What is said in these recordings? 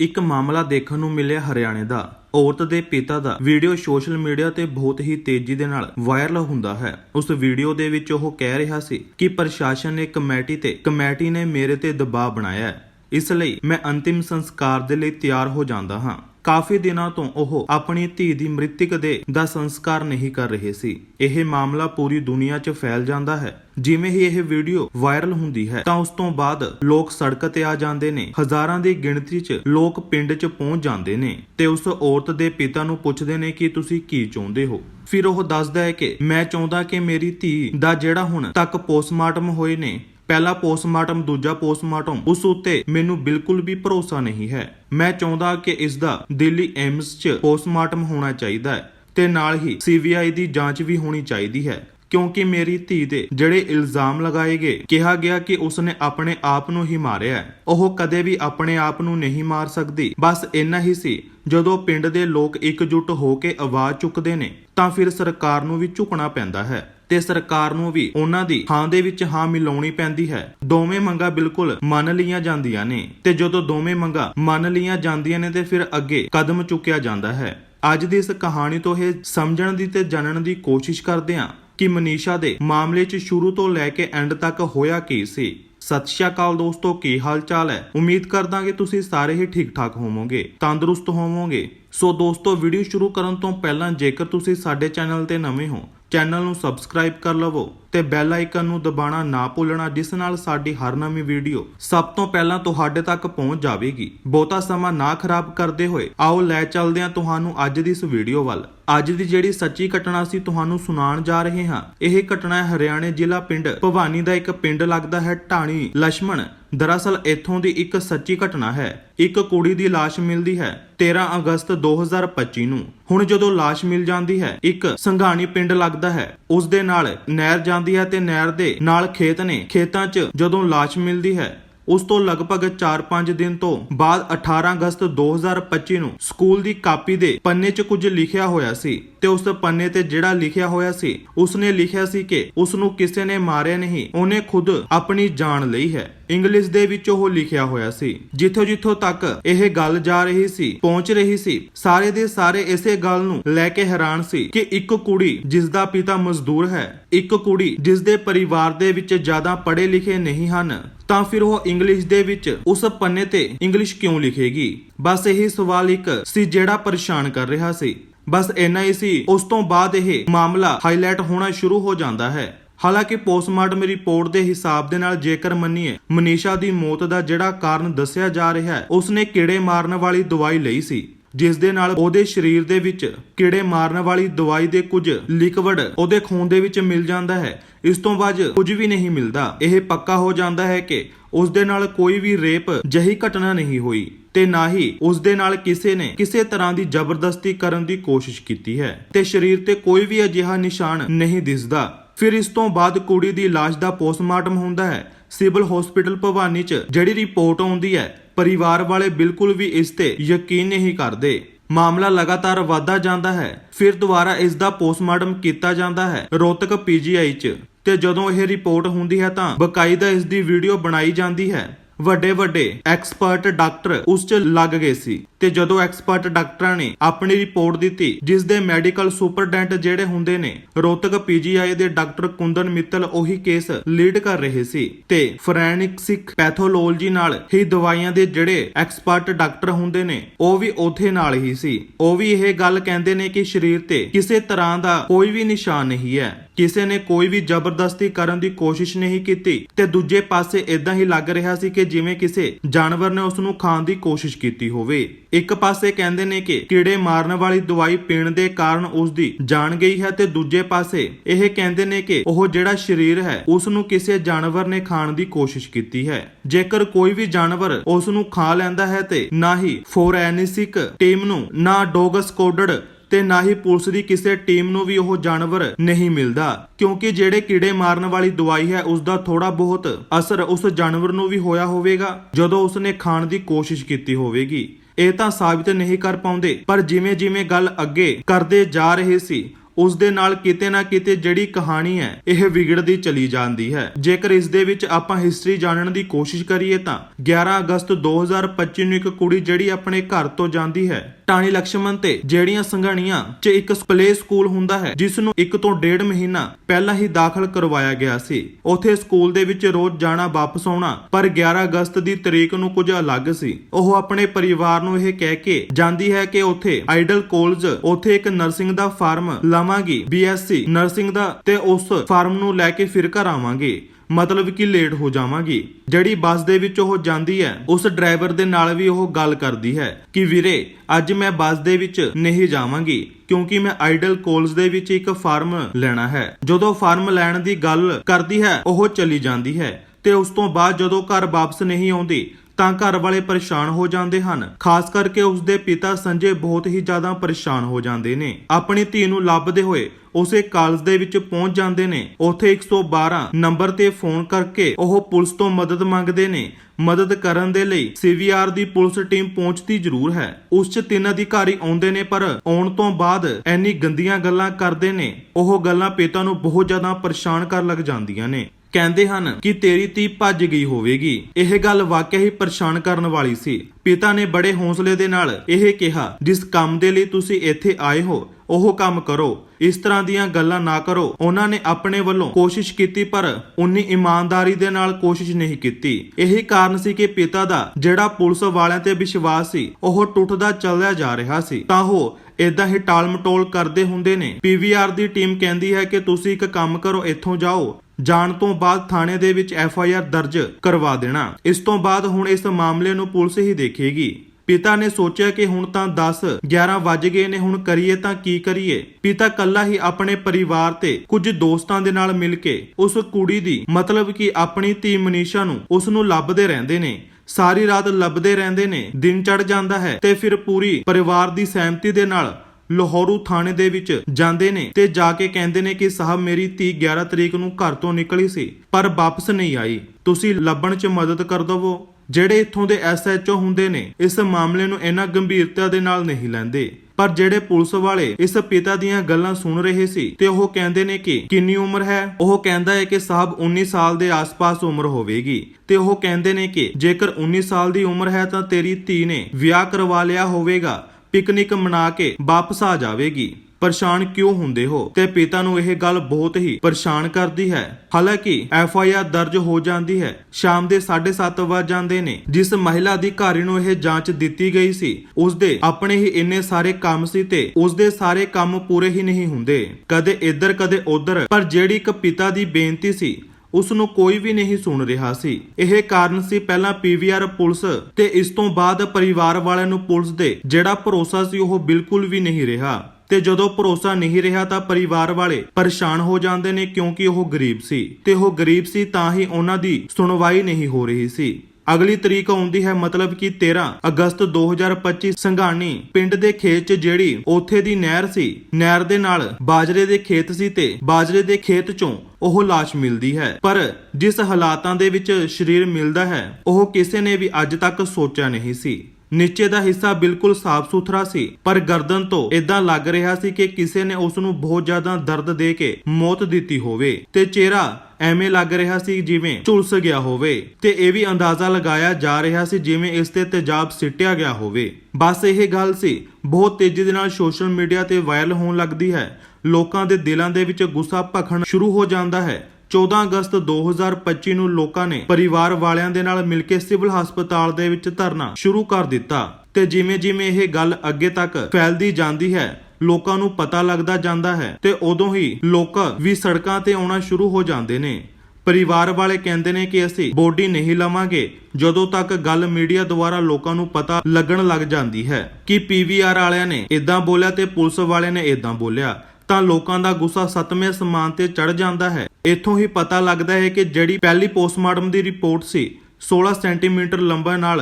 ਇੱਕ ਮਾਮਲਾ ਦੇਖਣ ਨੂੰ ਮਿਲਿਆ ਹਰਿਆਣੇ ਦਾ। ਔਰਤ ਦੇ ਪਿਤਾ ਦਾ ਵੀਡੀਓ ਸੋਸ਼ਲ ਮੀਡੀਆ ਤੇ ਬਹੁਤ ਹੀ ਤੇਜ਼ੀ ਦੇ ਨਾਲ ਵਾਇਰਲ ਹੁੰਦਾ ਹੈ। ਉਸ ਵੀਡੀਓ ਦੇ ਵਿੱਚ ਉਹ ਕਹਿ ਰਿਹਾ ਸੀ ਕਿ ਪ੍ਰਸ਼ਾਸਨ ਨੇ ਕਮੇਟੀ ਤੇ ਕਮੇਟੀ ਨੇ ਮੇਰੇ ਤੇ ਦਬਾਅ ਬਣਾਇਆ ਹੈ। ਇਸ ਲਈ ਮੈਂ ਅੰਤਿਮ ਸੰਸਕਾਰ ਦੇ ਲਈ ਤਿਆਰ ਹੋ ਜਾਂਦਾ ਹਾਂ। ਕਾਫੀ ਦਿਨਾਂ ਤੋਂ ਉਹ ਆਪਣੀ ਧੀ ਦੀ ਮ੍ਰਿਤਕ ਦੇ ਦਾ ਸੰਸਕਾਰ ਨਹੀਂ ਕਰ ਰਹੇ ਸੀ। ਇਹ ਮਾਮਲਾ ਪੂਰੀ ਦੁਨੀਆ 'ਚ ਫੈਲ ਜਾਂਦਾ ਹੈ। ਜਿਵੇਂ ਹੀ ਇਹ ਵੀਡੀਓ ਵਾਇਰਲ ਹੁੰਦੀ ਹੈ, ਤਾਂ ਉਸ ਤੋਂ ਬਾਅਦ ਲੋਕ ਸੜਕ ਤੇ ਆ ਜਾਂਦੇ ਨੇ। ਹਜ਼ਾਰਾਂ ਦੀ ਗਿਣਤੀ 'ਚ ਲੋਕ ਪਿੰਡ 'ਚ ਪਹੁੰਚ ਜਾਂਦੇ ਨੇ ਤੇ ਉਸ ਔਰਤ ਦੇ ਪਿਤਾ ਨੂੰ ਪੁੱਛਦੇ ਨੇ ਕਿ ਤੁਸੀਂ ਕੀ ਚਾਹੁੰਦੇ ਹੋ? ਫਿਰ ਉਹ ਦੱਸਦਾ ਹੈ ਕਿ ਮੈਂ ਚਾਹੁੰਦਾ ਕਿ ਮੇਰੀ ਧੀ ਦਾ ਜਿਹੜਾ ਹੁਣ ਤੱਕ ਪੋਸਟਮਾਰਟਮ ਹੋਏ ਨੇ ਪਹਿਲਾ ਪੋਸਟਮਾਰਟਮ, ਦੂਜਾ ਪੋਸਟਮਾਰਟਮ, ਉਸ ਉੱਤੇ ਮੈਨੂੰ ਬਿਲਕੁਲ ਵੀ ਭਰੋਸਾ ਨਹੀਂ ਹੈ। ਮੈਂ ਚਾਹੁੰਦਾ ਕਿ ਇਸ ਦਾ ਦਿੱਲੀ ਏਮਸ 'ਚ ਪੋਸਟਮਾਰਟਮ ਹੋਣਾ ਚਾਹੀਦਾ ਹੈ ਤੇ ਨਾਲ ਹੀ ਸੀਬੀਆਈ ਦੀ ਜਾਂਚ ਵੀ ਹੋਣੀ ਚਾਹੀਦੀ ਹੈ, ਕਿਉਂਕਿ ਮੇਰੀ ਧੀ ਦੇ ਜਿਹੜੇ ਇਲਜ਼ਾਮ ਲਗਾਏ ਗਏ, ਕਿਹਾ ਗਿਆ ਕਿ ਉਸਨੇ ਆਪਣੇ ਆਪ ਨੂੰ ਹੀ ਮਾਰਿਆ ਉਹ ਕਦੇ ਵੀ ਆਪਣੇ ਆਪ ਨੂੰ ਨਹੀਂ ਮਾਰ ਸਕਦੀ। ਬਸ ਇੰਨਾ ਹੀ ਸੀ, ਜਦੋਂ ਪਿੰਡ ਦੇ ਲੋਕ ਇਕਜੁੱਟ ਹੋ ਕੇ ਆਵਾਜ਼ ਚੁੱਕਦੇ ਨੇ, ਤਾਂ ਫਿਰ ਸਰਕਾਰ ਨੂੰ ਵੀ ਝੁਕਣਾ ਪੈਂਦਾ ਹੈ। ਤੇ ਸਰਕਾਰ ਨੂੰ ਵੀ ਉਹਨਾਂ ਦੀ ਹਾਂ ਦੇ ਵਿੱਚ ਹਾਂ ਮਿਲਾਉਣੀ ਪੈਂਦੀ ਹੈ। ਦੋਵੇਂ ਮੰਗਾਂ ਬਿਲਕੁਲ ਮੰਨ ਲਈਆਂ ਜਾਂਦੀਆਂ ਨੇ ਤੇ ਜਦੋਂ ਦੋਵੇਂ ਮੰਗਾਂ ਮੰਨ ਲਈਆਂ ਜਾਂਦੀਆਂ ਨੇ ਤੇ ਫਿਰ ਅੱਗੇ ਕਦਮ ਚੁੱਕਿਆ ਜਾਂਦਾ ਹੈ। ਅੱਜ ਦੀ ਇਸ ਕਹਾਣੀ ਤੋਂ ਇਹ ਸਮਝਣ ਦੀ ਤੇ ਜਾਣਨ ਦੀ ਕੋਸ਼ਿਸ਼ ਕਰਦੇ ਹਾਂ ਕਿ ਮਨੀਸ਼ਾ ਦੇ ਮਾਮਲੇ 'ਚ ਸ਼ੁਰੂ ਤੋਂ ਲੈ ਕੇ ਐਂਡ ਤੱਕ ਹੋਇਆ ਕੀ ਸੀ। ਸਤਿ ਸ਼੍ਰੀ ਅਕਾਲ ਦੋਸਤੋ, ਕੀ ਹਾਲ ਚਾਲ ਹੈ? ਉਮੀਦ ਕਰਦਾ ਕਿ ਤੁਸੀਂ ਸਾਰੇ ਹੀ ਠੀਕ ਠਾਕ ਹੋਵੋਗੇ, ਤੰਦਰੁਸਤ ਹੋਵੋਗੇ। ਸੋ ਦੋਸਤੋ, ਵੀਡੀਓ ਸ਼ੁਰੂ ਕਰਨ ਤੋਂ ਪਹਿਲਾਂ ਜੇਕਰ ਤੁਸੀਂ ਸਾਡੇ ਚੈਨਲ ਤੇ ਨਵੇਂ ਹੋ ਚੈਨਲ ਨੂੰ ਸਬਸਕ੍ਰਾਈਬ ਕਰ ਲਵੋ ਤੇ ਬੈਲ ਆਈਕਨ ਨੂੰ ਦਬਾਉਣਾ ਨਾ ਭੁੱਲਣਾ, ਜਿਸ ਨਾਲ ਸਾਡੀ ਹਰ ਨਵੀਂ ਵੀਡੀਓ ਸਭ ਤੋਂ ਪਹਿਲਾਂ ਤੁਹਾਡੇ ਤੱਕ ਪਹੁੰਚ ਜਾਵੇਗੀ। ਬਹੁਤਾ ਸਮਾਂ ਨਾ ਖਰਾਬ ਕਰਦੇ ਹੋਏ, ਆਓ ਲੈ ਚੱਲਦੇ ਹਾਂ ਤੁਹਾਨੂੰ ਅੱਜ ਦੀ ਇਸ ਵੀਡੀਓ ਵੱਲ। ਅੱਜ ਦੀ ਜਿਹੜੀ ਸੱਚੀ ਘਟਨਾ ਸੀ ਤੁਹਾਨੂੰ ਸੁਣਾਉਣ ਜਾ ਰਹੇ ਹਾਂ, ਇਹ ਘਟਨਾ ਹਰਿਆਣੇ ਜ਼ਿਲ੍ਹਾ ਪਿੰਡ ਭਵਾਨੀ ਦਾ ਇੱਕ ਪਿੰਡ ਲੱਗਦਾ ਹੈ ਢਾਣੀ ਲక్ష్మణ ਦਰਅਸਲ ਇੱਥੋਂ ਦੀ ਇੱਕ ਸੱਚੀ ਘਟਨਾ ਹੈ। ਇੱਕ ਕੁੜੀ ਦੀ ਲਾਸ਼ ਮਿਲਦੀ ਹੈ 13 ਅਗਸਤ 2025 ਨੂੰ। ਹੁਣ ਜਦੋਂ ਲਾਸ਼ ਮਿਲ ਜਾਂਦੀ ਹੈ, ਇੱਕ ਸੰਘਾਣੀ ਪਿੰਡ ਲੱਗਦਾ ਹੈ। ਉਸ ਦੇ ਨਾਲ ਨਹਿਰ ਜਾਂਦੀ ਹੈ ਤੇ ਨਹਿਰ ਦੇ ਨਾਲ ਖੇਤ ਨੇ ਖੇਤਾਂ 'ਚ ਜਦੋਂ ਲਾਸ਼ ਮਿਲਦੀ ਹੈ, ਉਸ ਤੋਂ ਲਗਭਗ 4-5 ਦਿਨ ਤੋਂ ਬਾਅਦ 18 ਅਗਸਤ 2025 ਨੂੰ ਸਕੂਲ ਦੀ ਕਾਪੀ ਦੇ ਪੰਨੇ 'ਚ ਕੁਝ ਲਿਖਿਆ ਹੋਇਆ ਸੀ ਤੇ ਉਸ ਪੰਨੇ ਤੇ ਜਿਹੜਾ ਲਿਖਿਆ ਹੋਇਆ ਸੀ, ਉਸਨੇ ਲਿਖਿਆ ਸੀ ਕਿ ਉਸ ਨੂੰ ਕਿਸੇ ਨੇ ਮਾਰਿਆ ਨਹੀਂ, ਉਹਨੇ ਖੁਦ ਆਪਣੀ ਜਾਨ ਲਈ ਹੈ। ਇੰਗਲਿਸ਼ ਦੇ ਵਿੱਚ ਉਹ ਲਿਖਿਆ ਹੋਇਆ ਸੀ। ਜਿੱਥੋਂ ਜਿੱਥੋਂ ਤੱਕ ਇਹ ਗੱਲ ਜਾ ਰਹੀ ਸੀ, ਪਹੁੰਚ ਰਹੀ ਸੀ, ਸਾਰੇ ਦੇ ਸਾਰੇ ਇਸੇ ਗੱਲ ਨੂੰ ਲੈ ਕੇ ਹੈਰਾਨ ਸੀ ਕਿ ਇੱਕ ਕੁੜੀ ਜਿਸ ਦਾ ਪਿਤਾ ਮਜ਼ਦੂਰ ਹੈ, ਇੱਕ ਕੁੜੀ ਜਿਸ ਦੇ ਪਰਿਵਾਰ ਦੇ ਵਿੱਚ ਜ਼ਿਆਦਾ ਪੜ੍ਹੇ ਲਿਖੇ ਨਹੀਂ ਹਨ, ਤਾਂ ਫਿਰ ਉਹ ਇੰਗਲਿਸ਼ ਦੇ ਵਿੱਚ ਉਸ ਪੰਨੇ ਤੇ ਇੰਗਲਿਸ਼ ਕਿਉਂ ਲਿਖੇਗੀ? ਬਸ ਇਹੀ ਸਵਾਲ ਇੱਕ ਸੀ ਜਿਹੜਾ ਪਰੇਸ਼ਾਨ ਕਰ ਰਿਹਾ ਸੀ। ਬਸ ਇੰਨਾ ਹੀ ਸੀ, ਉਸ ਤੋਂ ਬਾਅਦ ਇਹ ਮਾਮਲਾ ਹਾਈਲਾਈਟ ਹੋਣਾ ਸ਼ੁਰੂ ਹੋ ਜਾਂਦਾ ਹੈ। ਹਾਲਾਂਕਿ ਪੋਸਟਮਾਰਟਮ ਰਿਪੋਰਟ ਦੇ ਹਿਸਾਬ ਦੇ ਨਾਲ ਜੇਕਰ ਮੰਨੀਏ, ਮਨੀਸ਼ਾ ਦੀ ਮੌਤ ਦਾ ਜਿਹੜਾ ਕਾਰਨ ਦੱਸਿਆ ਜਾ ਰਿਹਾ ਹੈ, ਉਸਨੇ ਕੀੜੇ ਮਾਰਨ ਵਾਲੀ ਦਵਾਈ ਲਈ ਸੀ, ਜਿਸ ਦੇ ਨਾਲ ਉਹਦੇ ਸਰੀਰ ਦੇ ਵਿੱਚ ਕੀੜੇ ਮਾਰਨ ਵਾਲੀ ਦਵਾਈ ਦੇ ਕੁਝ ਲਿਕਵਿਡ ਉਹਦੇ ਖੂਨ ਦੇ ਵਿੱਚ ਮਿਲ ਜਾਂਦਾ ਹੈ, ਇਸ ਤੋਂ ਬਾਅਦ ਕੁਝ ਵੀ ਨਹੀਂ ਮਿਲਦਾ। ਇਹ ਪੱਕਾ ਹੋ ਜਾਂਦਾ ਹੈ ਕਿ ਉਸ ਦੇ ਨਾਲ ਕੋਈ ਵੀ ਰੇਪ ਜਹੀ ਘਟਨਾ ਨਹੀਂ ਹੋਈ ਤੇ ਨਾ ਹੀ ਉਸ ਦੇ ਨਾਲ ਕਿਸੇ ਨੇ ਕਿਸੇ ਤਰ੍ਹਾਂ ਦੀ ਜ਼ਬਰਦਸਤੀ ਕਰਨ ਦੀ ਕੋਸ਼ਿਸ਼ ਕੀਤੀ ਹੈ ਤੇ ਸਰੀਰ ਤੇ ਕੋਈ ਵੀ ਅਜਿਹਾ ਨਿਸ਼ਾਨ ਨਹੀਂ ਦਿਸਦਾ। ਫਿਰ ਇਸ ਤੋਂ ਬਾਅਦ ਕੁੜੀ ਦੀ ਲਾਸ਼ ਦਾ ਪੋਸਟਮਾਰਟਮ ਹੁੰਦਾ ਹੈ। ਸਿਵਲ ਹਸਪੀਟਲ ਭਵਾਨੀ 'ਚ ਜਿਹੜੀ ਰਿਪੋਰਟ ਆਉਂਦੀ ਹੈ, ਪਰਿਵਾਰ ਵਾਲੇ ਬਿਲਕੁਲ ਵੀ ਇਸ ਤੇ ਯਕੀਨ ਨਹੀਂ ਕਰਦੇ। ਮਾਮਲਾ ਲਗਾਤਾਰ ਵਧਦਾ ਜਾਂਦਾ ਹੈ, ਫਿਰ ਦੁਬਾਰਾ ਇਸ ਦਾ ਪੋਸਟਮਾਰਟਮ ਕੀਤਾ ਜਾਂਦਾ ਹੈ ਰੋਹਤਕ ਪੀਜੀਆਈ 'ਚ। ਤੇ ਜਦੋਂ ਇਹ ਰਿਪੋਰਟ ਹੁੰਦੀ ਹੈ ਤਾਂ ਬਕਾਇਦਾ ਇਸ ਦੀ ਵੀਡੀਓ ਬਣਾਈ ਜਾਂਦੀ ਹੈ। ਵੱਡੇ ਵੱਡੇ ਐਕਸਪਰਟ ਡਾਕਟਰ ਉਸ 'ਚ ਲੱਗ ਗਏ ਸੀ ਤੇ ਜਦੋਂ ਐਕਸਪਰਟ ਡਾਕਟਰਾਂ ਨੇ ਆਪਣੀ ਰਿਪੋਰਟ ਦਿੱਤੀ, ਜਿਸ ਦੇ ਮੈਡੀਕਲ ਸੁਪਰਡੈਂਟ ਜਿਹੜੇ ਹੁੰਦੇ ਨੇ ਰੋਹਤਕ ਪੀਜੀਆਈ ਦੇ ਡਾਕਟਰ ਕੁੰਦਨ ਮਿੱਤਲ ਉਹੀ ਕੇਸ ਲੀਡ ਕਰ ਰਹੇ ਸੀ ਤੇ ਫੋਰੈਂਸਿਕ ਪੈਥੋਲੋਜੀ ਨਾਲ ਹੀ ਦਵਾਈਆਂ ਦੇ ਜਿਹੜੇ ਐਕਸਪਰਟ ਡਾਕਟਰ ਹੁੰਦੇ ਨੇ, ਉਹ ਵੀ ਉਥੇ ਨਾਲ ਹੀ ਸੀ। ਉਹ ਵੀ ਇਹ ਗੱਲ ਕਹਿੰਦੇ ਨੇ ਕਿ ਸਰੀਰ ਤੇ ਕਿਸੇ ਤਰ੍ਹਾਂ ਦਾ ਕੋਈ ਵੀ ਨਿਸ਼ਾਨ ਨਹੀਂ ਹੈ। ਕਿਸੇ ਨੇ ਕੋਈ ਵੀ ਜ਼ਬਰਦਸਤੀ ਕਰਨ ਦੀ ਕੋਸ਼ਿਸ਼ ਨਹੀਂ ਕੀਤੀ ਤੇ ਦੂਜੇ ਪਾਸੇ ਇਦਾਂ ਹੀ ਲੱਗ ਰਿਹਾ ਸੀ ਕਿ ਜਿਵੇਂ ਕਿਸੇ ਜਾਨਵਰ ਨੇ ਉਸ ਨੂੰ ਖਾਣ ਦੀ ਕੋਸ਼ਿਸ਼ ਕੀਤੀ ਹੋਵੇ। ਇੱਕ ਪਾਸੇ ਕਹਿੰਦੇ ਨੇ ਕਿ ਕੀੜੇ ਮਾਰਨ ਵਾਲੀ ਦਵਾਈ ਪੀਣ ਦੇ ਕਾਰਨ ਉਸ ਦੀ ਜਾਨ ਗਈ ਹੈ ਤੇ ਦੂਜੇ ਪਾਸੇ ਇਹ ਕਹਿੰਦੇ ਨੇ ਕਿ ਉਹ ਜਿਹੜਾ ਸਰੀਰ ਹੈ ਉਸ ਨੂੰ ਕਿਸੇ ਜਾਨਵਰ ਨੇ ਖਾਣ ਦੀ ਕੋਸ਼ਿਸ਼ ਕੀਤੀ ਹੈ। ਜੇਕਰ ਕੋਈ ਵੀ ਜਾਨਵਰ ਉਸ ਨੂੰ ਖਾ ਲੈਂਦਾ ਹੈ ਤੇ ਨਾ ਹੀ ਫੋਰੈਨਿਸਿਕ ਟੀਮ ਨੂੰ, ਨਾ ਡੋਗਸ ਕੋਡਡ ਤੇ ਨਾ ਹੀ ਪੁਲਿਸ ਦੀ ਕਿਸੇ ਟੀਮ ਨੂੰ ਵੀ ਉਹ ਜਾਨਵਰ ਨਹੀਂ ਮਿਲਦਾ, ਕਿਉਂਕਿ ਜਿਹੜੇ ਕੀੜੇ ਮਾਰਨ ਵਾਲੀ ਦਵਾਈ ਹੈ, ਉਸ ਦਾ ਥੋੜਾ ਬਹੁਤ ਅਸਰ ਉਸ ਜਾਨਵਰ ਨੂੰ ਵੀ ਹੋਇਆ ਹੋਵੇਗਾ, ਜਦੋਂ ਉਸਨੇ ਖਾਣ ਦੀ ਕੋਸ਼ਿਸ਼ ਕੀਤੀ ਹੋਵੇਗੀ। ਇਹ ਤਾਂ ਸਾਬਿਤ ਨਹੀਂ ਕਰ ਪਾਉਂਦੇ, ਪਰ ਜਿਵੇਂ ਜਿਵੇਂ ਗੱਲ ਅੱਗੇ ਕਰਦੇ ਜਾ ਰਹੇ ਸੀ, ਉਸ ਦੇ ਨਾਲ ਕਿਤੇ ਨਾ ਕਿਤੇ ਜਿਹੜੀ ਕਹਾਣੀ ਹੈ, ਇਹ ਵਿਗੜਦੀ ਚਲੀ ਜਾਂਦੀ ਹੈ। ਜੇਕਰ ਇਸ ਦੇ ਵਿੱਚ ਆਪਾਂ ਹਿਸਟਰੀ ਜਾਣਨ ਦੀ ਕੋਸ਼ਿਸ਼ ਕਰੀਏ ਤਾਂ 11 ਅਗਸਤ 2025 ਨੂੰ ਇੱਕ ਕੁੜੀ ਜਿਹੜੀ ਆਪਣੇ ਘਰ ਤੋਂ ਜਾਂਦੀ ਹੈ ਟਾਣੀ ਲਕਸ਼ਮਣ ਤੇ ਜਿਹੜੀਆਂ ਸੰਘਣੀਆਂ 'ਚ ਇੱਕ ਪਲੇ ਸਕੂਲ ਹੁੰਦਾ ਹੈ ਜਿਸ ਨੂੰ ਇੱਕ ਤੋਂ ਡੇਢ ਮਹੀਨਾ ਪਹਿਲਾਂ ਹੀ ਦਾਖਲ ਕਰਵਾਇਆ ਗਿਆ ਸੀ। ਉਥੇ ਸਕੂਲ ਦੇ ਵਿੱਚ ਰੋਜ਼ ਜਾਣਾ ਵਾਪਸ ਆਉਣਾ, ਪਰ 11 ਅਗਸਤ ਦੀ ਤਰੀਕ ਨੂੰ ਕੁਝ ਅਲੱਗ ਸੀ। ਉਹ ਆਪਣੇ ਪਰਿਵਾਰ ਨੂੰ ਇਹ ਕਹਿ ਕੇ ਜਾਂਦੀ ਹੈ ਕਿ ਉਥੇ ਆਈਡਲ ਕਾਲਜ, ਉਥੇ ਇੱਕ ਨਰਸਿੰਗ ਦਾ ਫਾਰਮ ਲਾਵਾਂਗੀ, ਬੀਐਸਸੀ ਨਰਸਿੰਗ ਦਾ, ਤੇ ਉਸ ਫਾਰਮ ਨੂੰ ਲੈ ਕੇ ਫਿਰ ਘਰ ਆਵਾਂਗੇ। ਮਤਲਬ ਕਿ ਲੇਟ ਹੋ ਜਾਵਾਂਗੀ। ਜਿਹੜੀ ਬੱਸ ਦੇ ਵਿੱਚ ਉਹ ਜਾਂਦੀ ਹੈ, ਉਸ ਡਰਾਈਵਰ ਦੇ ਨਾਲ ਵੀ ਉਹ ਗੱਲ ਕਰਦੀ ਹੈ ਕਿ ਵੀਰੇ, ਅੱਜ ਮੈਂ ਬੱਸ ਦੇ ਵਿੱਚ ਨਹੀਂ ਜਾਵਾਂਗੀ, ਕਿਉਂਕਿ ਮੈਂ ਆਈਡਲ ਕੋਲਸ ਦੇ ਵਿੱਚ ਇੱਕ ਫਾਰਮ ਲੈਣਾ ਹੈ। ਜਦੋਂ ਫਾਰਮ ਲੈਣ ਦੀ ਗੱਲ ਕਰਦੀ ਹੈ, ਉਹ ਚਲੀ ਜਾਂਦੀ ਹੈ ਤੇ ਉਸ ਤੋਂ ਬਾਅਦ ਜਦੋਂ ਘਰ ਵਾਪਸ ਨਹੀਂ ਆਉਂਦੀ ਤਾਂ ਘਰ ਵਾਲੇ ਪਰੇਸ਼ਾਨ ਹੋ ਜਾਂਦੇ ਹਨ। ਖਾਸ ਕਰਕੇ ਉਸ ਦੇ ਪਿਤਾ ਸੰਜੇ ਬਹੁਤ ਹੀ ਜ਼ਿਆਦਾ ਪਰੇਸ਼ਾਨ ਹੋ ਜਾਂਦੇ ਨੇ। ਆਪਣੀ ਧੀ ਨੂੰ ਲੱਭਦੇ ਹੋਏ ਉਸੇ ਕਾਲਜ ਦੇ ਵਿੱਚ ਪਹੁੰਚ ਜਾਂਦੇ ਨੇ। ਉੱਥੇ 112 ਨੰਬਰ ਤੇ ਫੋਨ ਕਰਕੇ ਉਹ ਪੁਲਿਸ ਤੋਂ ਮਦਦ ਮੰਗਦੇ ਨੇ। ਮਦਦ ਕਰਨ ਦੇ ਲਈ ਸੀਵੀਆਰ ਦੀ ਪੁਲਿਸ ਟੀਮ ਪਹੁੰਚਦੀ ਜ਼ਰੂਰ ਹੈ। ਉਸ 'ਚ ਤਿੰਨ ਅਧਿਕਾਰੀ ਆਉਂਦੇ ਨੇ ਪਰ ਆਉਣ ਤੋਂ ਬਾਅਦ ਐਨੀ ਗੰਦੀਆਂ ਗੱਲਾਂ ਕਰਦੇ ਨੇ। ਉਹ ਗੱਲਾਂ ਪਿਤਾ ਨੂੰ ਬਹੁਤ ਜ਼ਿਆਦਾ ਪਰੇਸ਼ਾਨ ਕਰ ਲੱਗ ਜਾਂਦੀਆਂ ਨੇ। ਕਹਿੰਦੇ ਹਨ ਕਿ ਤੇਰੀ ਧੀ ਭੱਜ ਗਈ ਹੋਵੇਗੀ। ਇਹ ਗੱਲ ਵਾਕਿਆ ਹੀ ਪਰੇਸ਼ਾਨ ਕਰਨ ਵਾਲੀ ਸੀ। ਪਿਤਾ ਨੇ ਬੜੇ ਹੌਸਲੇ ਦੇ ਨਾਲ ਇਹ ਕਿਹਾ, ਜਿਸ ਕੰਮ ਦੇ ਲਈ ਤੁਸੀਂ ਇੱਥੇ ਆਏ ਹੋ, ਉਹ ਕੰਮ ਕਰੋ। ਇਸ ਤਰ੍ਹਾਂ ਦੀਆਂ ਗੱਲਾਂ ਨਾ ਕਰੋ। ਉਹਨਾਂ ਨੇ ਆਪਣੇ ਵੱਲੋਂ ਕੋਸ਼ਿਸ਼ ਕੀਤੀ, ਪਰ ਉਨੀ ਇਮਾਨਦਾਰੀ ਦੇ ਨਾਲ ਕੋਸ਼ਿਸ਼ ਨਹੀਂ ਕੀਤੀ। ਇਹੀ ਕਾਰਨ ਸੀ ਕਿ ਪਿਤਾ ਦਾ ਜਿਹੜਾ ਪੁਲਿਸ ਵਾਲਿਆਂ ਤੇ ਵਿਸ਼ਵਾਸ ਸੀ, ਉਹ ਟੁੱਟਦਾ ਚੱਲਿਆ ਜਾ ਰਿਹਾ ਸੀ। ਤਾਂ ਉਹ ਇਦਾਂ ਹੀ ਟਾਲ-ਮਟੋਲ ਕਰਦੇ ਹੁੰਦੇ ਨੇ। ਪੀਵੀਆਰ ਦੀ ਟੀਮ ਕਹਿੰਦੀ ਹੈ ਕਿ ਤੁਸੀਂ ਇੱਕ ਕੰਮ ਕਰੋ, ਇੱਥੋਂ ਜਾਓ। ਜਾਣ ਤੋਂ ਬਾਅਦ ਥਾਣੇ ਦੇ ਵਿੱਚ ਐਫ ਆਈ ਆਰ ਦਰਜ ਕਰਵਾ ਦੇਣਾ। ਇਸ ਤੋਂ ਬਾਅਦ ਹੁਣ ਇਸ ਮਾਮਲੇ ਨੂੰ ਪੁਲਿਸ ਹੀ ਦੇਖੇਗੀ। ਪਿਤਾ ਨੇ ਸੋਚਿਆ ਕਿ ਹੁਣ ਤਾਂ 10 11 ਵੱਜ ਗਏ ਨੇ, ਹੁਣ ਕਰੀਏ ਤਾਂ ਕੀ ਕਰੀਏ? ਪਿਤਾ ਕੱਲਾ ਹੀ ਆਪਣੇ ਪਰਿਵਾਰ ਤੇ ਕੁਝ ਦੋਸਤਾਂ ਦੇ ਨਾਲ ਮਿਲ ਕੇ ਉਸ ਕੁੜੀ ਦੀ ਮਤਲਬ ਕਿ ਆਪਣੀ ਧੀ ਮਨੀਸ਼ਾ ਨੂੰ ਉਸ ਨੂੰ ਲੱਭਦੇ ਰਹਿੰਦੇ ਨੇ। ਸਾਰੀ ਰਾਤ ਲੱਭਦੇ ਰਹਿੰਦੇ ਨੇ, ਦਿਨ ਚੜ ਜਾਂਦਾ ਹੈ ਤੇ ਫਿਰ ਪੂਰੀ ਪਰਿਵਾਰ ਦੀ ਸਹਿਮਤੀ ਦੇ ਨਾਲ ਲਾਹੌਰੂ ਥਾਣੇ ਦੇ ਵਿੱਚ ਜਾਂਦੇ ਨੇ ਤੇ ਜਾ ਕੇ ਕਹਿੰਦੇ ਨੇ ਕਿ ਸਾਹਿਬ ਮੇਰੀ ਧੀ 11 ਤਰੀਕ ਨੂੰ ਘਰ ਤੋਂ ਨਿਕਲੀ ਸੀ, ਪਰ ਵਾਪਸ ਨਹੀਂ ਆਈ। ਤੁਸੀਂ ਲੱਭਣ 'ਚ ਮਦਦ ਕਰ ਦਵੋ। ਜਿਹੜੇ ਇੱਥੋਂ ਦੇ ਐਸਐਚਓ ਹੁੰਦੇ ਨੇ, ਇਸ ਮਾਮਲੇ ਨੂੰ ਇੰਨਾ ਗੰਭੀਰਤਾ ਦੇ ਨਾਲ ਨਹੀਂ ਲੈਂਦੇ। ਪਰ ਜਿਹੜੇ ਪੁਲਿਸ ਵਾਲੇ ਇਸ ਪਿਤਾ ਦੀਆਂ ਗੱਲਾਂ ਸੁਣ ਰਹੇ ਸੀ ਤੇ ਉਹ ਕਹਿੰਦੇ ਨੇ ਕਿ ਕਿੰਨੀ ਉਮਰ ਹੈ, ਉਹ ਕਹਿੰਦਾ ਹੈ ਕਿ ਸਾਹਿਬ 19 ਸਾਲ ਦੇ ਆਸ-ਪਾਸ ਉਮਰ ਹੋਵੇਗੀ। ਤੇ ਉਹ ਕਹਿੰਦੇ ਨੇ ਕਿ ਜੇਕਰ 19 ਸਾਲ ਦੀ ਉਮਰ ਹੈ ਤਾਂ ਤੇਰੀ ਧੀ ਨੇ ਵਿਆਹ ਕਰਵਾ ਲਿਆ ਹੋਵੇਗਾ ਪਿਕਨਿਕ ਮਨਾ ਕੇ ਵਾਪਸ ਆ ਜਾਵੇਗੀ। ਪਰੇਸ਼ਾਨ ਕਿਉਂ ਹੁੰਦੇ ਹੋ? ਤੇ ਪਿਤਾ ਨੂੰ ਇਹ ਗੱਲ ਬਹੁਤ ਹੀ ਪਰੇਸ਼ਾਨ ਕਰਦੀ ਹੈ। ਹਾਲਾਂਕਿ, ਐਫ ਆਈ ਆਰ ਦਰਜ ਹੋ ਜਾਂਦੀ ਹੈ। ਸ਼ਾਮ ਦੇ 7:30 ਵਜ ਜਾਂਦੇ ਨੇ। ਜਿਸ ਮਹਿਲਾ ਅਧਿਕਾਰੀ ਨੂੰ ਇਹ ਜਾਂਚ ਦਿੱਤੀ ਗਈ ਸੀ ਉਸ ਦੇ ਆਪਣੇ ਹੀ ਇੰਨੇ ਸਾਰੇ ਕੰਮ ਸੀ ਤੇ ਉਸ ਦੇ ਸਾਰੇ ਕੰਮ ਪੂਰੇ ਹੀ ਨਹੀਂ ਹੁੰਦੇ। ਕਦੇ ਇੱਧਰ, ਕਦੇ ਉੱਧਰ। ਪਰ ਜਿਹੜੀ ਇੱਕ ਪਿਤਾ ਦੀ ਬੇਨਤੀ ਸੀ ਉਸ ਨੂੰ ਕੋਈ ਵੀ ਨਹੀਂ ਸੁਣ ਰਿਹਾ ਸੀ। ਇਹ ਕਾਰਨ ਸੀ ਪਹਿਲਾਂ ਪੀਵੀਆਰ ਪੁਲਿਸ ਤੇ ਇਸ ਤੋਂ ਬਾਅਦ ਪਰਿਵਾਰ ਵਾਲਿਆਂ ਨੂੰ ਪੁਲਿਸ ਦੇ, ਜਿਹੜਾ ਭਰੋਸਾ ਸੀ ਉਹ ਬਿਲਕੁਲ ਵੀ ਨਹੀਂ ਰਿਹਾ। ਤੇ ਜਦੋਂ ਭਰੋਸਾ ਨਹੀਂ ਰਿਹਾ ਤਾਂ ਪਰਿਵਾਰ ਵਾਲੇ ਪਰੇਸ਼ਾਨ ਹੋ ਜਾਂਦੇ ਨੇ ਕਿਉਂਕਿ ਉਹ ਗਰੀਬ ਸੀ। ਤੇ ਉਹ ਗਰੀਬ ਸੀ ਤਾਂ ਹੀ ਉਹਨਾਂ ਦੀ ਸੁਣਵਾਈ ਨਹੀਂ ਹੋ ਰਹੀ ਸੀ। ਅਗਲੀ ਤਰੀਕ ਆਉਂਦੀ ਹੈ, ਮਤਲਬ ਕਿ 13 ਅਗਸਤ 2025 ਸੰਘਾਣੀ ਪਿੰਡ ਦੇ ਖੇਤ 'ਚ ਜਿਹੜੀ ਉੱਥੇ ਦੀ ਨਹਿਰ ਸੀ, ਨਹਿਰ ਦੇ ਨਾਲ ਬਾਜਰੇ ਦੇ ਖੇਤ ਸੀ ਤੇ ਬਾਜਰੇ ਦੇ ਖੇਤ 'ਚੋਂ ਉਹ লাশ ਮਿਲਦੀ ਹੈ। ਪਰ ਜਿਸ ਹਾਲਾਤਾਂ ਦੇ ਵਿੱਚ ਸਰੀਰ ਮਿਲਦਾ ਹੈ, ਉਹ ਕਿਸੇ ਨੇ ਵੀ ਅੱਜ ਤੱਕ ਸੋਚਿਆ ਨਹੀਂ ਸੀ। ਨੀਚੇ ਦਾ ਹਿੱਸਾ ਬਿਲਕੁਲ ਸਾਫ਼ ਸੁਥਰਾ ਸੀ, ਪਰ ਗਰਦਨ ਤੋਂ ਇਦਾਂ ਲੱਗ ਰਿਹਾ ਸੀ ਕਿ ਕਿਸੇ ਨੇ ਉਸ ਨੂੰ ਬਹੁਤ ਜ਼ਿਆਦਾ ਦਰਦ ਦੇ ਕੇ ਮੌਤ ਦਿੱਤੀ ਹੋਵੇ ਤੇ ਚਿਹਰਾ ਐਵੇਂ ਲੱਗ ਰਿਹਾ ਸੀ ਜਿਵੇਂ ਝੁਲਸ ਗਿਆ ਹੋਵੇ ਤੇ ਇਹ ਵੀ ਅੰਦਾਜ਼ਾ ਲਗਾਇਆ ਜਾ ਰਿਹਾ ਸੀ ਜਿਵੇਂ ਇਸ ਤੇ ਤੇਜ਼ਾਬ ਸਿੱਟਿਆ ਗਿਆ ਹੋਵੇ। ਬਸ ਇਹ ਗੱਲ ਸੀ, ਬਹੁਤ ਤੇਜ਼ੀ ਦੇ ਨਾਲ ਸੋਸ਼ਲ ਮੀਡੀਆ ਤੇ ਵਾਇਰਲ ਹੋਣ ਲੱਗਦੀ ਹੈ। ਲੋਕਾਂ ਦੇ ਦਿਲਾਂ ਦੇ ਵਿੱਚ ਗੁੱਸਾ ਭਖਣ ਸ਼ੁਰੂ ਹੋ ਜਾਂਦਾ ਹੈ। 14 ਅਗਸਤ 2025 ਨੂੰ ਲੋਕਾਂ ਨੇ ਪਰਿਵਾਰ ਵਾਲਿਆਂ ਦੇ ਨਾਲ ਮਿਲ ਕੇ ਸਿਵਲ ਹਸਪਤਾਲ ਦੇ ਵਿੱਚ ਧਰਨਾ ਸ਼ੁਰੂ ਕਰ ਦਿੱਤਾ। ਤੇ ਜਿਵੇਂ ਜਿਵੇਂ ਇਹ ਗੱਲ ਅੱਗੇ ਤੱਕ ਫੈਲਦੀ ਜਾਂਦੀ ਹੈ ਲੋਕਾਂ ਨੂੰ ਪਤਾ ਲੱਗਦਾ ਜਾਂਦਾ ਹੈ ਤੇ ਉਦੋਂ ਹੀ ਲੋਕ ਵੀ ਸੜਕਾਂ ਤੇ ਆਉਣਾ ਸ਼ੁਰੂ ਹੋ ਜਾਂਦੇ ਨੇ। ਪਰਿਵਾਰ ਵਾਲੇ ਕਹਿੰਦੇ ਨੇ ਕਿ ਅਸੀਂ ਬੋਡੀ ਨਹੀਂ ਲਵਾਂਗੇ ਜਦੋਂ ਤੱਕ ਗੱਲ ਮੀਡੀਆ ਦੁਆਰਾ ਲੋਕਾਂ ਨੂੰ ਪਤਾ ਲੱਗਣ ਲੱਗ ਜਾਂਦੀ ਹੈ ਕਿ ਪੀਵੀਆਰ ਵਾਲਿਆਂ ਨੇ ਇਦਾਂ ਬੋਲਿਆ ਤੇ ਪੁਲਿਸ ਵਾਲਿਆਂ ਨੇ ਇਦਾਂ ਬੋਲਿਆ, ਤਾਂ ਲੋਕਾਂ ਦਾ ਗੁੱਸਾ ਸੱਤਵੇਂ ਸਮਾਨ ਤੇ ਚੜ ਜਾਂਦਾ ਹੈ। ਇੱਥੋਂ ਹੀ ਪਤਾ ਲੱਗਦਾ ਹੈ ਕਿ ਜਿਹੜੀ ਪਹਿਲੀ ਪੋਸਟਮਾਰਟਮ ਦੀ ਰਿਪੋਰਟ ਸੀ 16 ਸੈਂਟੀਮੀਟਰ ਲੰਬਾ ਨਾਲ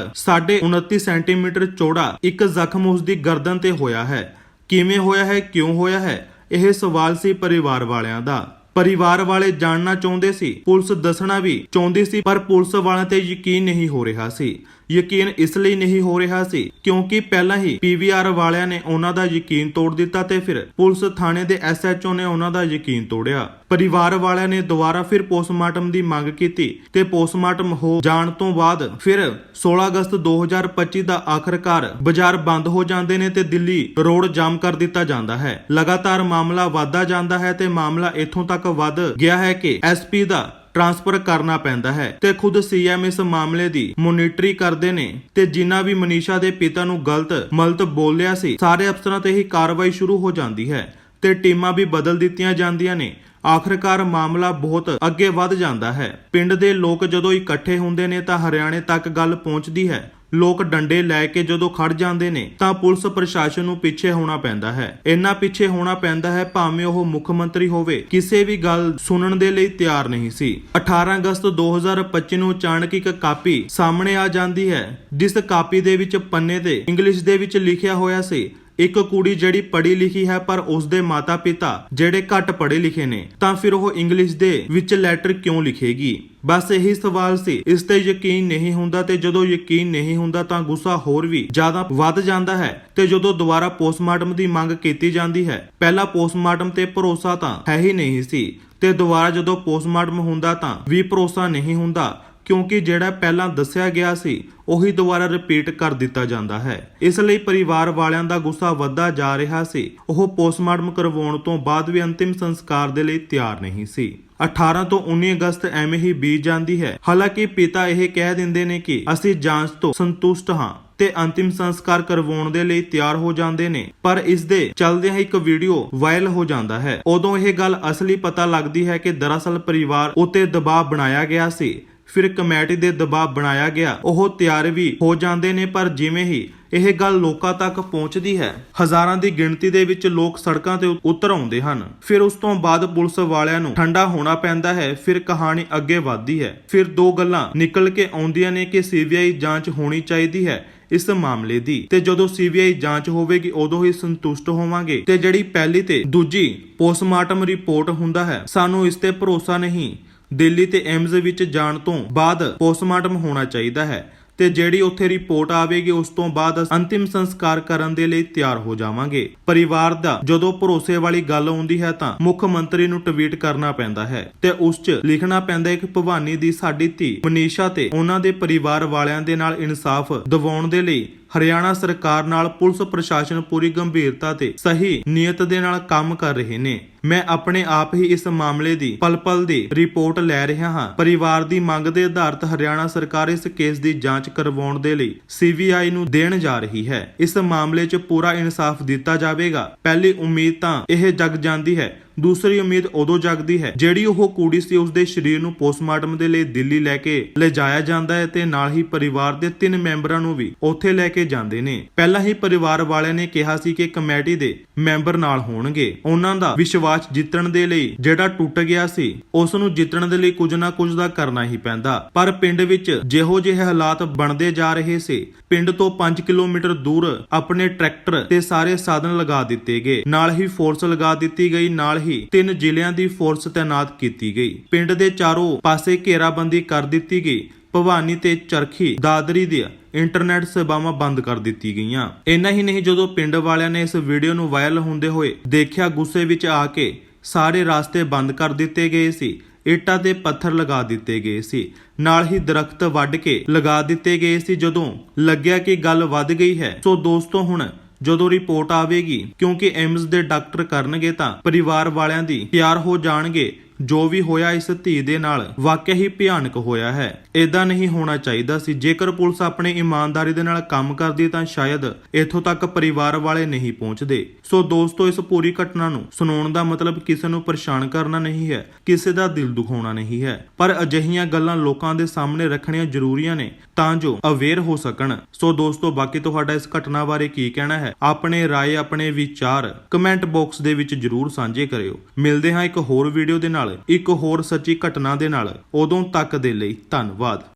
29 ਸੈਂਟੀਮੀਟਰ ਚੌੜਾ ਇੱਕ ਜ਼ਖਮ ਉਸ ਦੀ ਗਰਦਨ ਤੇ ਹੋਇਆ ਹੈ। ਕਿਵੇਂ ਹੋਇਆ ਹੈ, ਕਿਉਂ ਹੋਇਆ ਹੈ? ਇਹ ਸਵਾਲ ਸੀ ਪਰਿਵਾਰ ਵਾਲਿਆਂ ਦਾ। ਪਰਿਵਾਰ ਵਾਲੇ ਜਾਣਨਾ ਚਾਹੁੰਦੇ ਸੀ, ਪੁਲਿਸ ਦੱਸਣਾ ਵੀ ਚਾਹੁੰਦੀ ਸੀ, ਪਰ ਪੁਲਿਸ ਵਾਲਿਆਂ ਤੇ ਯਕੀਨ ਨਹੀਂ ਹੋ ਰਿਹਾ ਸੀ। ਯਕੀਨ ਇਸ ਲਈ ਨਹੀਂ ਹੋ ਰਿਹਾ ਸੀ, ਕਿਉਂਕਿ ਪਹਿਲਾਂ ਹੀ ਪੀਵੀਆਰ ਵਾਲਿਆਂ ਨੇ ਉਹਨਾਂ ਦਾ ਯਕੀਨ ਤੋੜ ਦਿੱਤਾ ਤੇ ਫਿਰ ਪੁਲਿਸ ਥਾਣੇ ਦੇ ਐਸਐਚਓ ਨੇ ਉਹਨਾਂ ਦਾ ਯਕੀਨ ਤੋੜਿਆ। ਪਰਿਵਾਰ ਵਾਲਿਆਂ ਨੇ ਦੁਬਾਰਾ ਫਿਰ ਪੋਸਟਮਾਰਟਮ ਦੀ ਮੰਗ ਕੀਤੀ ਤੇ ਪੋਸਟਮਾਰਟਮ ਹੋ ਜਾਣ ਤੋਂ ਬਾਅਦ ਫਿਰ 16 ਅਗਸਤ 2025 ਦਾ ਆਖਰਕਾਰ ਬਾਜ਼ਾਰ ਬੰਦ ਹੋ ਜਾਂਦੇ ਨੇ ਤੇ ਦਿੱਲੀ ਰੋਡ ਜਾਮ ਕਰ ਦਿੱਤਾ ਜਾਂਦਾ ਹੈ। ਲਗਾਤਾਰ ਮਾਮਲਾ ਵਧਦਾ ਜਾਂਦਾ ਹੈ ਤੇ ਮਾਮਲਾ ਇੱਥੋਂ ਤੱਕ ਵੱਧ ਗਿਆ ਹੈ ਕਿ ਐਸਪੀ ਦਾ ਟ੍ਰਾਂਸਫਰ ਕਰਨਾ ਪੈਂਦਾ ਹੈ ਤੇ ਖੁਦ ਸੀਐਮ ਇਸ ਮਾਮਲੇ ਦੀ ਮੋਨੀਟਰੀ ਕਰਦੇ ਨੇ ਤੇ ਜਿਨ੍ਹਾਂ ਵੀ ਮਨੀਸ਼ਾ ਦੇ ਪਿਤਾ ਨੂੰ ਗਲਤ, ਮਲਤ ਬੋਲਿਆ ਸੀ, ਸਾਰੇ ਅਫਸਰਾਂ ਤੇ ਹੀ ਕਾਰਵਾਈ ਸ਼ੁਰੂ ਹੋ ਜਾਂਦੀ ਹੈ ਤੇ ਟੀਮਾਂ ਵੀ ਬਦਲ ਦਿੱਤੀਆਂ ਜਾਂਦੀਆਂ ਨੇ। ਆਖਰਕਾਰ ਮਾਮਲਾ ਬਹੁਤ ਅੱਗੇ ਵੱਧ ਜਾਂਦਾ ਹੈ। ਪਿੰਡ ਦੇ ਲੋਕ ਜਦੋਂ ਇਕੱਠੇ ਹੁੰਦੇ ਨੇ ਤਾਂ ਹਰਿਆਣੇ ਤੱਕ ਗੱਲ ਪਹੁੰਚਦੀ ਹੈ। ਲੋਕ ਡੰਡੇ ਲੈ ਕੇ ਜਦੋਂ ਖੜ ਜਾਂਦੇ ਨੇ, ਤਾਂ ਪੁਲਿਸ ਪ੍ਰਸ਼ਾਸਨ ਨੂੰ ਪਿੱਛੇ ਹੋਣਾ ਪੈਂਦਾ ਹੈ। ਇੰਨਾ ਪਿੱਛੇ ਹੋਣਾ ਪੈਂਦਾ ਹੈ, ਭਾਵੇਂ ਉਹ ਮੁੱਖ ਮੰਤਰੀ ਹੋਵੇ, ਕਿਸੇ ਵੀ ਗੱਲ ਸੁਣਨ ਦੇ ਲਈ ਤਿਆਰ ਨਹੀਂ ਸੀ। 18 ਅਗਸਤ 2025 ਨੂੰ ਅਚਾਨਕ ਇੱਕ ਕਾਪੀ ਸਾਹਮਣੇ ਆ ਜਾਂਦੀ ਹੈ, ਜਿਸ ਕਾਪੀ ਦੇ ਵਿੱਚ ਪੰਨੇ ਤੇ ਇੰਗਲਿਸ਼ ਦੇ ਵਿੱਚ ਲਿਖਿਆ ਹੋਇਆ ਸੀ ਇੱਕ ਕੁੜੀ ਜਿਹੜੀ ਪੜ੍ਹੀ ਲਿਖੀ ਹੈ, ਪਰ ਉਸਦੇ ਮਾਤਾ-ਪਿਤਾ ਜਿਹੜੇ ਘੱਟ ਪੜ੍ਹੇ ਲਿਖੇ ਨੇ, ਤਾਂ ਫਿਰ ਉਹ ਇੰਗਲਿਸ਼ ਦੇ ਵਿੱਚ ਲੈਟਰ ਕਿਉਂ ਲਿਖੇਗੀ? ਬਸ ਇਹੀ ਸਵਾਲ ਸੀ। ਇਸ ਤੇ ਯਕੀਨ ਨਹੀਂ ਹੁੰਦਾ ਤੇ ਜਦੋਂ ਯਕੀਨ ਨਹੀਂ ਹੁੰਦਾ ਤਾਂ ਗੁੱਸਾ ਹੋਰ ਵੀ ਜ਼ਿਆਦਾ ਵੱਧ ਜਾਂਦਾ ਹੈ ਤੇ ਜਦੋਂ ਦੁਬਾਰਾ ਪੋਸਟਮਾਰਟਮ ਦੀ ਮੰਗ ਕੀਤੀ ਜਾਂਦੀ ਹੈ, ਪਹਿਲਾ ਪੋਸਟਮਾਰਟਮ ਤੇ ਭਰੋਸਾ ਤਾਂ ਹੈ ਹੀ ਨਹੀਂ ਸੀ ਤੇ ਦੁਬਾਰਾ ਜਦੋਂ ਪੋਸਟਮਾਰਟਮ ਹੁੰਦਾ ਤਾਂ ਵੀ ਭਰੋਸਾ ਨਹੀਂ ਹੁੰਦਾ ਕਿਉਂਕਿ ਜਿਹੜਾ ਪਹਿਲਾਂ ਦੱਸਿਆ ਗਿਆ ਸੀ, ਉਹੀ ਦੁਬਾਰਾ ਰਿਪੀਟ ਕਰ ਦਿੱਤਾ ਜਾਂਦਾ ਹੈ। ਇਸ ਲਈ ਪਰਿਵਾਰ ਵਾਲਿਆਂ ਦਾ ਗੁੱਸਾ ਵੱਧਦਾ ਜਾ ਰਿਹਾ ਸੀ। ਉਹ ਪੋਸਟਮਾਰਟਮ ਕਰਵਾਉਣ ਤੋਂ ਬਾਅਦ ਵੀ ਅੰਤਿਮ ਸੰਸਕਾਰ ਦੇ ਲਈ ਤਿਆਰ ਨਹੀਂ ਸੀ। 18 ਤੋਂ 19 ਅਗਸਤ ਐਵੇਂ ਹੀ ਬੀਤ ਜਾਂਦੀ ਹੈ। ਹਾਲਾਂਕਿ ਪਿਤਾ ਇਹ ਕਹਿ ਦਿੰਦੇ ਨੇ ਕਿ ਅਸੀਂ ਜਾਂਚ ਤੋਂ ਸੰਤੁਸ਼ਟ ਹਾਂ ਤੇ ਅੰਤਿਮ ਸੰਸਕਾਰ ਕਰਵਾਉਣ ਦੇ ਲਈ ਤਿਆਰ ਹੋ ਜਾਂਦੇ ਨੇ, ਪਰ ਇਸ ਦੇ ਚੱਲਦਿਆਂ ਇੱਕ ਵੀਡੀਓ ਵਾਇਰਲ ਹੋ ਜਾਂਦਾ ਹੈ। ਉਦੋਂ ਇਹ ਗੱਲ ਅਸਲੀ ਪਤਾ ਲੱਗਦੀ ਹੈ ਕਿ ਦਰਅਸਲ ਪਰਿਵਾਰ ਉੱਤੇ ਦਬਾਅ ਬਣਾਇਆ ਗਿਆ ਸੀ ਫਿਰ ਕਮੇਟੀ ਦੇ ਦਬਾਅ ਬਣਾਇਆ ਗਿਆ। ਉਹ ਤਿਆਰ ਵੀ ਹੋ ਜਾਂਦੇ ਨੇ, ਪਰ ਜਿਵੇਂ ਹੀ ਇਹ ਗੱਲ ਲੋਕਾਂ ਤੱਕ ਪਹੁੰਚਦੀ ਹੈ, ਹਜ਼ਾਰਾਂ ਦੀ ਗਿਣਤੀ ਦੇ ਵਿੱਚ ਲੋਕ ਸੜਕਾਂ ਤੇ ਉਤਰ ਆਉਂਦੇ ਹਨ। ਫਿਰ ਉਸ ਤੋਂ ਬਾਅਦ ਪੁਲਿਸ ਵਾਲਿਆਂ ਨੂੰ ਠੰਡਾ ਹੋਣਾ ਪੈਂਦਾ ਹੈ, ਫਿਰ ਕਹਾਣੀ ਅੱਗੇ ਵਧਦੀ ਹੈ। ਫਿਰ ਦੋ ਗੱਲਾਂ ਨਿਕਲ ਕੇ ਆਉਂਦੀਆਂ ਨੇ ਕਿ ਸੀਬੀਆਈ ਜਾਂਚ ਹੋਣੀ ਚਾਹੀਦੀ ਹੈ ਇਸ ਮਾਮਲੇ ਦੀ। ਤੇ ਜਦੋਂ ਸੀਬੀਆਈ ਜਾਂਚ ਹੋਵੇਗੀ, ਉਦੋਂ ਹੀ ਸੰਤੁਸ਼ਟ ਹੋਵਾਂਗੇ। ਤੇ ਜਿਹੜੀ ਪਹਿਲੀ ਤੇ ਦੂਜੀ ਪੋਸਟਮਾਰਟਮ ਰਿਪੋਰਟ ਹੁੰਦਾ ਹੈ, ਸਾਨੂੰ ਇਸ ਤੇ ਭਰੋਸਾ ਨਹੀਂ ਦਿੱਲੀ ਤੇ ਐਮਜ਼ ਵਿੱਚ ਜਾਣ ਤੋਂ ਬਾਅਦ ਪੋਸਟਮਾਰਟਮ ਹੋਣਾ ਚਾਹੀਦਾ ਹੈ ਤੇ ਜਿਹੜੀ ਉੱਥੇ ਰਿਪੋਰਟ ਆਵੇਗੀ, ਉਸ ਤੋਂ ਬਾਅਦ ਅੰਤਿਮ ਸੰਸਕਾਰ ਕਰਨ ਦੇ ਲਈ ਤਿਆਰ ਹੋ ਜਾਵਾਂਗੇ। ਪਰਿਵਾਰ ਦਾ ਜਦੋਂ ਭਰੋਸੇ ਵਾਲੀ ਗੱਲ ਆਉਂਦੀ ਹੈ ਤਾਂ ਮੁੱਖ ਮੰਤਰੀ ਨੂੰ ਟਵੀਟ ਕਰਨਾ ਪੈਂਦਾ ਹੈ ਤੇ ਉਸ 'ਚ ਲਿਖਣਾ ਪੈਂਦਾ ਹੈ ਕਿ ਭਵਾਨੀ ਦੀ ਸਾਡੀ ਧੀ ਮਨੀਸ਼ਾ ਤੇ ਉਹਨਾਂ ਦੇ ਪਰਿਵਾਰ ਵਾਲਿਆਂ ਦੇ ਨਾਲ ਇਨਸਾਫ ਦਿਵਾਉਣ ਦੇ ਲਈ ਹਰਿਆਣਾ ਸਰਕਾਰ ਨਾਲ ਪੁਲਿਸ ਪ੍ਰਸ਼ਾਸਨ ਪੂਰੀ ਗੰਭੀਰਤਾ ਤੇ ਸਹੀ ਨੀਅਤ ਦੇ ਨਾਲ ਕੰਮ ਕਰ ਰਹੇ ਨੇ। ਮੈਂ ਆਪਣੇ ਆਪ ਹੀ ਇਸ ਮਾਮਲੇ ਦੀ ਪਲ-ਪਲ ਦੀ ਰਿਪੋਰਟ ਲੈ ਰਿਹਾ ਹਾਂ। ਪਰਿਵਾਰ ਦੀ ਮੰਗ ਦੇ ਆਧਾਰਤ ਹਰਿਆਣਾ ਸਰਕਾਰ ਇਸ ਕੇਸ ਦੀ ਜਾਂਚ ਕਰਵਾਉਣ ਦੇ ਲਈ ਸੀਬੀਆਈ ਨੂੰ ਦੇਣ ਜਾ ਰਹੀ ਹੈ। ਇਸ ਮਾਮਲੇ 'ਚ ਪੂਰਾ ਇਨਸਾਫ ਦਿੱਤਾ ਜਾਵੇਗਾ। ਪਹਿਲੀ ਉਮੀਦ ਤਾਂ ਇਹ ਜਗ ਜਾਂਦੀ ਹੈ ਦੂਸਰੀ ਉਮੀਦ ਉਦੋਂ ਜਗਦੀ ਹੈ, ਜਿਹੜੀ ਉਹ ਕੁੜੀ ਸੀ ਉਸ ਦੇ ਸਰੀਰ ਨੂੰ ਪੋਸਟਮਾਰਟਮ ਦੇ ਲਈ ਦਿੱਲੀ ਲੈ ਕੇ ਲਿਜਾਇਆ ਜਾਂਦਾ ਹੈ ਤੇ ਨਾਲ ਹੀ ਪਰਿਵਾਰ ਦੇ ਤਿੰਨ ਮੈਂਬਰਾਂ ਨੂੰ ਵੀ ਉੱਥੇ ਲੈ ਕੇ ਜਾਂਦੇ ਨੇ। ਪਹਿਲਾਂ ਹੀ ਪਰਿਵਾਰ ਵਾਲਿਆਂ ਨੇ ਕਿਹਾ ਸੀ ਕਿ ਕਮੇਟੀ ਦੇ ਮੈਂਬਰ ਨਾਲ ਹੋਣਗੇ। ਉਹਨਾਂ ਦਾ ਵਿਸ਼ਵਾਸ ਜਿੱਤਣ ਦੇ ਲਈ ਜਿਹੜਾ ਟੁੱਟ ਗਿਆ ਸੀ, ਉਸ ਨੂੰ ਜਿੱਤਣ ਦੇ ਲਈ ਕੁਝ ਨਾ ਕੁਝ ਦਾ ਕਰਨਾ ਹੀ ਪੈਂਦਾ। ਪਰ ਪਿੰਡ ਵਿੱਚ ਜਿਹੋ ਜਿਹੇ ਹਾਲਾਤ ਬਣਦੇ ਜਾ ਰਹੇ ਸੀ, ਪਿੰਡ ਤੋਂ 5 ਕਿਲੋਮੀਟਰ ਦੂਰ ਆਪਣੇ ਟਰੈਕਟਰ ਤੇ ਸਾਰੇ ਸਾਧਨ ਲਗਾ ਦਿੱਤੇ ਗਏ। ਨਾਲ ਹੀ ਫੋਰਸ ਲਗਾ ਦਿੱਤੀ ਗਈ, ਨਾਲ ਹੀ ਤਿੰਨ ਜ਼ਿਲ੍ਹਿਆਂ ਦੀ ਫੋਰਸ ਤਾਇਨਾਤ ਕੀਤੀ ਗਈ। ਪਿੰਡ ਦੇ ਚਾਰੋਂ ਪਾਸੇ ਘੇਰਾਬੰਦੀ ਕਰ ਦਿੱਤੀ ਗਈ। ਭਵਾਨੀ ਤੇ ਚਰਖੀ, ਦਾਦਰੀ ਦੀ ਇੰਟਰਨੈਟ ਸੇਵਾਵਾਂ ਬੰਦ ਕਰ ਦਿੱਤੀ ਗਈਆਂ। ਇੰਨਾ ਹੀ ਨਹੀਂ, ਜਦੋਂ ਪਿੰਡ ਵਾਲਿਆਂ ਨੇ ਇਸ ਵੀਡੀਓ ਨੂੰ ਵਾਇਰਲ ਹੁੰਦੇ ਹੋਏ ਦੇਖਿਆ, ਗੁੱਸੇ ਵਿੱਚ ਆ ਕੇ ਸਾਰੇ ਰਾਸਤੇ ਬੰਦ ਕਰ ਦਿੱਤੇ ਗਏ ਸੀ। ਇੱਟਾਂ ਤੇ ਪੱਥਰ ਲਗਾ ਦਿੱਤੇ ਗਏ ਸੀ। ਨਾਲ ਹੀ ਦਰਖਤ ਵੱਢ ਕੇ ਲਗਾ ਦਿੱਤੇ ਗਏ ਸੀ। ਜਦੋਂ ਲੱਗਿਆ ਕਿ ਗੱਲ ਵੱਧ ਗਈ ਹੈ, ਸੋ ਦੋਸਤੋ, ਹੁਣ ਜਦੋਂ ਰਿਪੋਰਟ ਆਵੇਗੀ, ਕਿਉਂਕਿ ਐਮਸ ਦੇ ਡਾਕਟਰ ਕਰਨਗੇ ਤਾਂ ਪਰਿਵਾਰ ਵਾਲਿਆਂ ਦੀ ਤਿਆਰ ਹੋ ਜਾਣਗੇ। ਜੋ ਵੀ ਹੋਇਆ ਇਸ ਧੀ ਦੇ ਨਾਲ ਵਾਕਿਆ ਹੀ ਭਿਆਨਕ ਹੋਇਆ ਹੈ ਇਦਾਂ ਨਹੀਂ ਹੋਣਾ ਚਾਹੀਦਾ ਸੀ ਜੇਕਰ ਪੁਲਿਸ ਆਪਣੀ ਇਮਾਨਦਾਰੀ ਦੇ ਨਾਲ ਕੰਮ ਕਰਦੀ ਤਾਂ ਸ਼ਾਇਦ ਇੱਥੋਂ ਤੱਕ ਪਰਿਵਾਰ ਵਾਲੇ ਨਹੀਂ ਪਹੁੰਚਦੇ ਸੋ ਦੋਸਤੋ ਇਸ ਪੂਰੀ ਘਟਨਾ ਨੂੰ ਸੁਣਾਉਣ ਦਾ ਮਤਲਬ ਕਿਸੇ ਨੂੰ ਪਰੇਸ਼ਾਨ ਕਰਨਾ ਨਹੀਂ ਹੈ ਕਿਸੇ ਦਾ ਦਿਲ ਦੁਖਾਉਣਾ ਨਹੀਂ ਹੈ ਪਰ ਅਜਿਹੀਆਂ ਗੱਲਾਂ ਲੋਕਾਂ ਦੇ ਸਾਹਮਣੇ ਰੱਖਣੀਆਂ ਜ਼ਰੂਰੀਆਂ ਨੇ ਤਾਂ ਜੋ ਅਵੇਅਰ ਹੋ ਸਕਣ ਸੋ ਦੋਸਤੋ ਬਾਕੀ ਤੁਹਾਡਾ ਇਸ ਘਟਨਾ ਬਾਰੇ ਕੀ ਕਹਿਣਾ ਹੈ ਆਪਣੇ رائے ਆਪਣੇ ਵਿਚਾਰ ਕਮੈਂਟ ਬਾਕਸ ਦੇ ਵਿੱਚ ਜਰੂਰ ਸਾਂਝੇ ਕਰਿਓ ਮਿਲਦੇ ਹਾਂ ਇੱਕ ਹੋਰ ਵੀਡੀਓ ਦੇ ਨਾਲ ਇੱਕ ਹੋਰ ਸੱਚੀ ਘਟਨਾ ਦੇ ਨਾਲ ਉਦੋਂ ਤੱਕ ਦੇ ਲਈ ਧੰਨਵਾਦ।